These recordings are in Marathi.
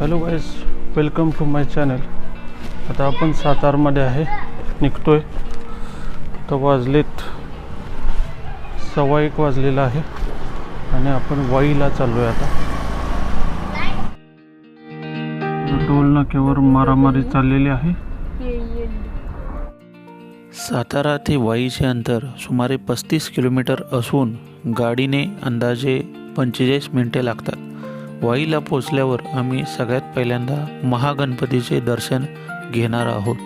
Hello guys welcome to my channel आता आपण सातारमध्ये आहे निघतोय. तर वाजलेत सव्वा एक वाजलेला आहे आणि आपण वाईला चाललो आहे आता. टोल नाक्यावर मारामारी चाललेली आहे. सातारा ते वाईचे अंतर सुमारे पस्तीस किलोमीटर असून गाडीने अंदाजे पंचेचाळीस मिनिटे लागतात. वाईला पोचल्यावर आम्ही सगळ्यात पहिल्यांदा महागणपतीचे दर्शन घेणार आहोत.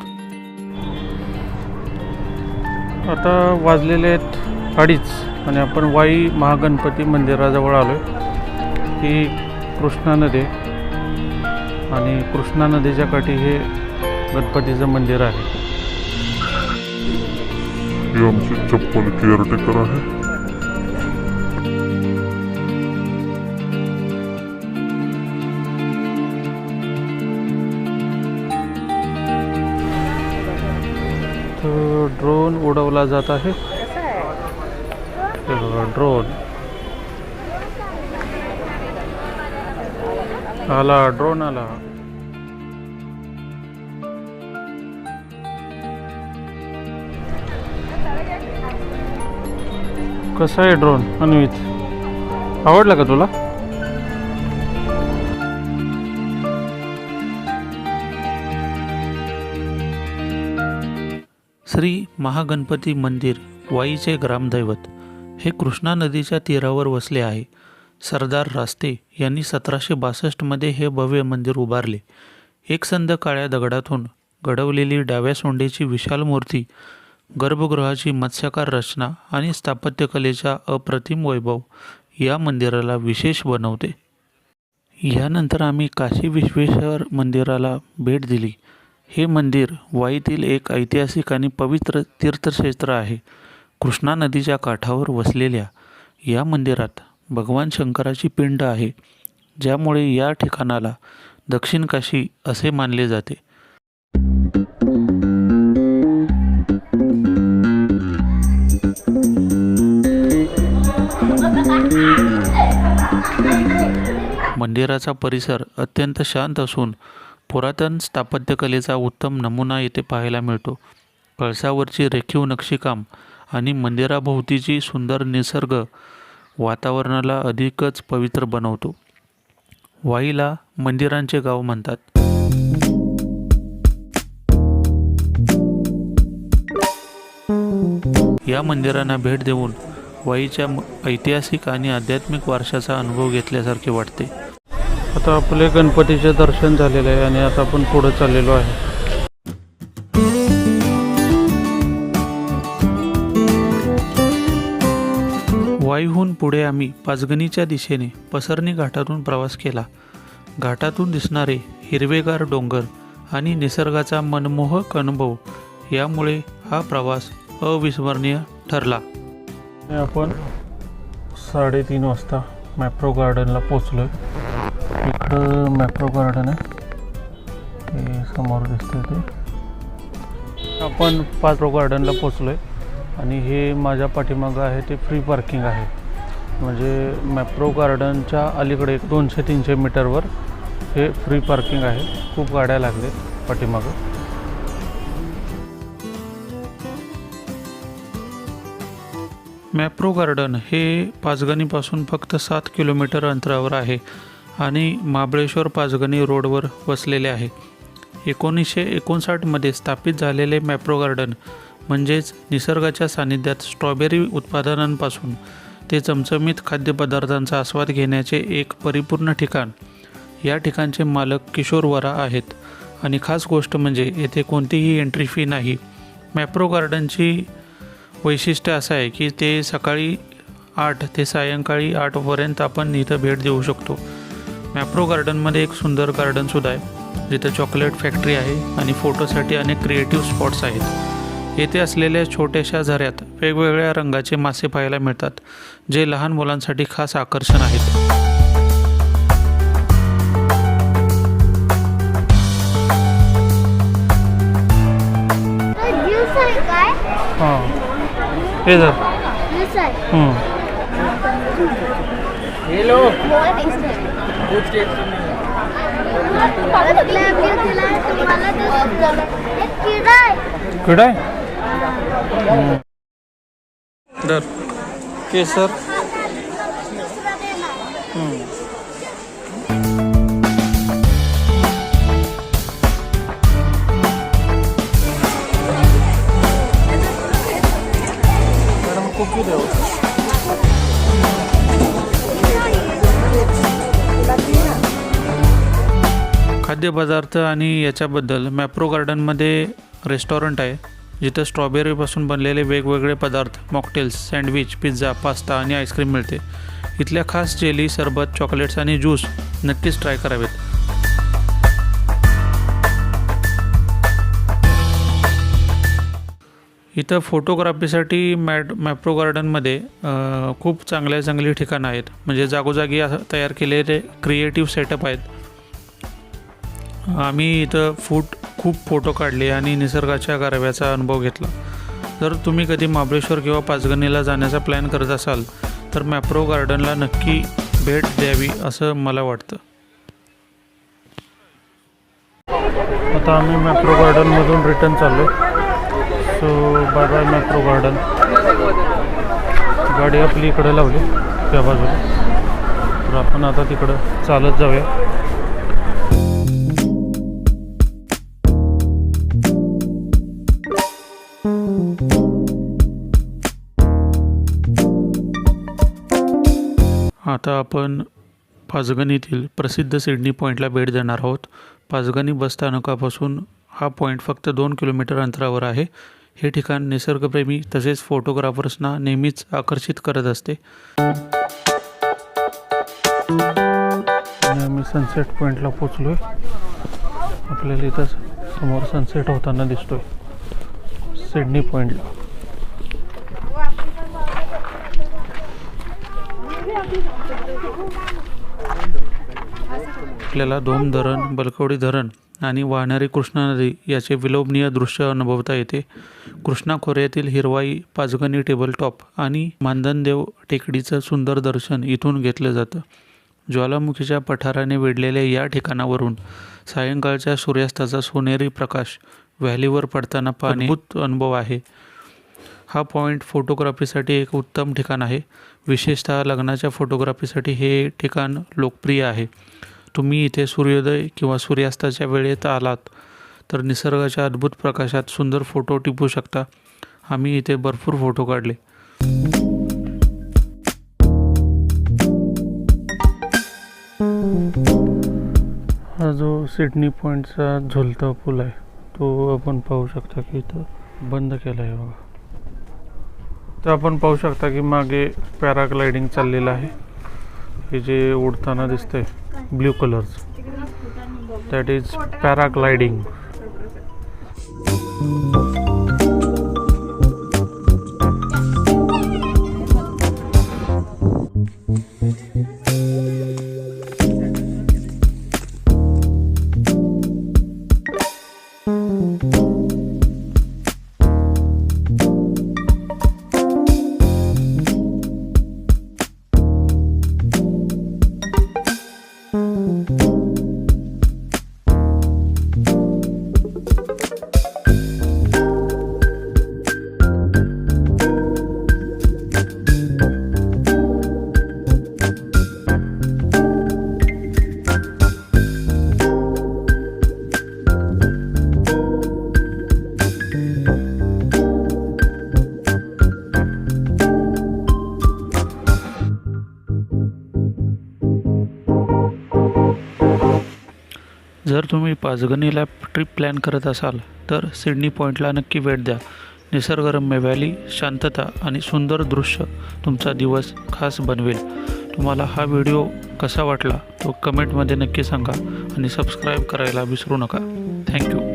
आता वाजलेले आहेत अडीच आणि आपण वाई महागणपती मंदिराजवळ आलो ही कृष्णा नदी आहे. आणि कृष्णा नदीच्या काठी हे गणपतीचं मंदिर आहे. हे आमचे चप्पल केअरटेकर आहे ड्रोन उडवला जात आहे. ड्रोन. आला ड्रोन आला. कसा आहे ड्रोन अन्वित आवडला का तुला? श्री महागणपती मंदिर वाईचे ग्रामदैवत. हे कृष्णा नदीच्या तीरावर वसले आहे. सरदार रास्ते यांनी सतराशे बासष्टमध्ये हे भव्य मंदिर उभारले. एकसंध काळ्या दगडातून घडवलेली डाव्या सोंडेची विशाल मूर्ती गर्भगृहाची मत्स्याकार रचना आणि स्थापत्यकलेचा अप्रतिम वैभव या मंदिराला विशेष बनवते. यानंतर आम्ही काशी विश्वेश्वर मंदिराला भेट दिली. हे मंदिर वाईतील एक ऐतिहासिक आणि पवित्र तीर्थक्षेत्र आहे. कृष्णा नदीच्या काठावर वसलेल्या या मंदिरात भगवान शंकराची पिंड आहे ज्यामुळे या ठिकाणाला दक्षिण काशी असे मानले जाते. मंदिराचा परिसर अत्यंत शांत असून पुरातन स्थापत्यकलेचा उत्तम नमुना येथे पाहायला मिळतो. कळसावरची रेखीव नक्षीकाम आणि मंदिराभोवतीची सुंदर निसर्ग वातावरणाला अधिकच पवित्र बनवतो. वाईला मंदिरांचे गाव म्हणतात. या मंदिरांना भेट देऊन वाईच्या म- ऐतिहासिक आणि आध्यात्मिक वारशाचा अनुभव घेतल्यासारखे वाटते. आता आपले गणपतीचे दर्शन झालेले आहे आणि आता आपण पुढे चाललेलो आहे. वाईहून पुढे आम्ही पाचगणीच्या दिशेने पसरणी घाटातून प्रवास केला. घाटातून दिसणारे हिरवेगार डोंगर आणि निसर्गाचा मनमोहक अनुभव यामुळे हा प्रवास अविस्मरणीय ठरला. आपण साडेतीन वाजता मॅप्रो गार्डनला पोचलो आहे इकडं मॅप्रो गार्डन आहे. ते समोर दिसतंय ते. आपण पाचरो गार्डनला पोचलो आहे आणि हे माझ्या पाठीमागं आहे ते फ्री पार्किंग आहे. म्हणजे मॅप्रो गार्डनच्या अलीकडे एक दोनशे तीनशे मीटरवर हे फ्री पार्किंग आहे. खूप गाड्या लागले पाठीमागं. मॅप्रो गार्डन हे पाचगणीपासून फक्त सात किलोमीटर अंतरावर आहे. आणि महाबळेश्वर पाचगणी रोडवर वसलेले आहे. एकोणीसशे एकोणसाठमध्ये स्थापित झालेले मॅप्रो गार्डन म्हणजेच निसर्गाच्या सानिध्यात स्ट्रॉबेरी उत्पादनांपासून ते चमचमीत खाद्यपदार्थांचा आस्वाद घेण्याचे एक परिपूर्ण ठिकाण. या ठिकाणचे मालक किशोर वरा आहेत. आणि खास गोष्ट म्हणजे येथे कोणतीही एंट्री फी नाही. मॅप्रो गार्डनची वैशिष्ट्य असं आहे की ते सकाळी आठ ते सायंकाळी आठपर्यंत आपण इथं भेट देऊ शकतो. मॅप्रो गार्डनमध्ये एक सुंदर गार्डनसुद्धा आहे. जिथं चॉकलेट फॅक्टरी आहे आणि फोटोसाठी अनेक क्रिएटिव्ह स्पॉट्स आहेत. येथे असलेल्या छोट्याशा झऱ्यात वेगवेगळ्या रंगाचे मासे पाहायला मिळतात जे लहान मुलांसाठी खास आकर्षण आहेत. हां हे. जर. किडा आहे? दर केसर. मॅडम कुकी देऊ खाद्यपदार्थ आणि याच्याबद्दल मॅप्रो गार्डनमध्ये रेस्टॉरंट आहे जिथं स्ट्रॉबेरीपासून बनलेले वेगवेगळे पदार्थ मॉकटेल्स सँडविच पिझ्झा पास्ता आणि आईस्क्रीम मिळते. इथल्या खास जेली सरबत चॉकलेट्स आणि ज्यूस नक्कीच ट्राय करावेत. इथं फोटोग्राफीसाठी मॅड मॅप्रो गार्डनमध्ये खूप चांगल्या चांगली ठिकाणं आहेत. म्हणजे जागोजागी असं तयार केलेले क्रिएटिव्ह सेटअप आहेत. आम्ही इथं फूट खूप फोटो काढले आणि निसर्गाच्या गारव्याचा अनुभव घेतला. जर तुम्ही कधी महाबळेश्वर किंवा पाचगणीला जाण्याचा प्लॅन करत असाल तर मॅप्रो गार्डनला नक्की भेट द्यावी असं मला वाटतं. आता आम्ही मॅप्रो गार्डनमधून रिटर्न चाललो. So bye bye Mapro garden. गाडी आपली इकडे लावली त्या बाजूला. तर आपण आता तिकडं चालत जाऊया. आता आपण पाचगणीतील प्रसिद्ध सिडनी पॉईंटला भेट देणार आहोत. पाचगणी बस स्थानकापासून हा पॉईंट फक्त दोन किलोमीटर अंतरावर आहे. हे ठिकाण निसर्गप्रेमी तसेच फोटोग्राफर्सना नेहमीच आकर्षित करत असते. आम्ही सनसेट पॉईंटला पोचलो आहे आपल्याला इथं समोर सनसेट होताना दिसतोय. सिडनी पॉईंटला आपल्याला धोम धरण बलकवडी धरण आणि वाहणारी कृष्णा नदी याचे विलोभनीय दृश्य अनुभवता येते. कृष्णा खोऱ्यातील हिरवाई पाचगणी टेबल टॉप आणि मानधनदेव टेकडीचं सुंदर दर्शन इथून घेतलं जातं. ज्वालामुखीच्या पठाराने वेढलेल्या या ठिकाणावरून सायंकाळच्या सूर्यास्ताचा सोनेरी प्रकाश व्हॅलीवर पडताना अद्भुत. अनुभव आहे. हा पॉईंट फोटोग्राफीसाठी एक उत्तम ठिकाण आहे. विशेषतः लग्नाच्या फोटोग्राफीसाठी हे ठिकाण लोकप्रिय आहे. तुम्ही इथे सूर्योदय किंवा सूर्यास्ताच्या वेळेत आलात तर निसर्गाच्या अद्भुत प्रकाशात सुंदर फोटो टिपू शकता. आम्ही इथे भरपूर फोटो काढले. हा जो सिडनी पॉईंटचा झुलता पूल आहे. तो आपण पाहू शकता की इथं बंद केला आहे बघा. तर आपण पाहू शकता की मागे पॅराग्लायडिंग चाललेलं आहे. हे जे उडताना दिसतंय ब्ल्यू कलरचं दॅट इज पॅराग्लायडिंग. जर तुम्ही पाचगणीला ट्रिप प्लॅन करत असाल तर सिडनी पॉईंटला नक्की भेट द्या. निसर्गरम्य व्हॅली शांतता आणि सुंदर दृश्य तुमचा दिवस खास बनवेल. तुम्हाला हा व्हिडिओ कसा वाटला तो कमेंटमध्ये नक्की सांगा आणि सबस्क्राईब करायला विसरू नका. थँक्यू.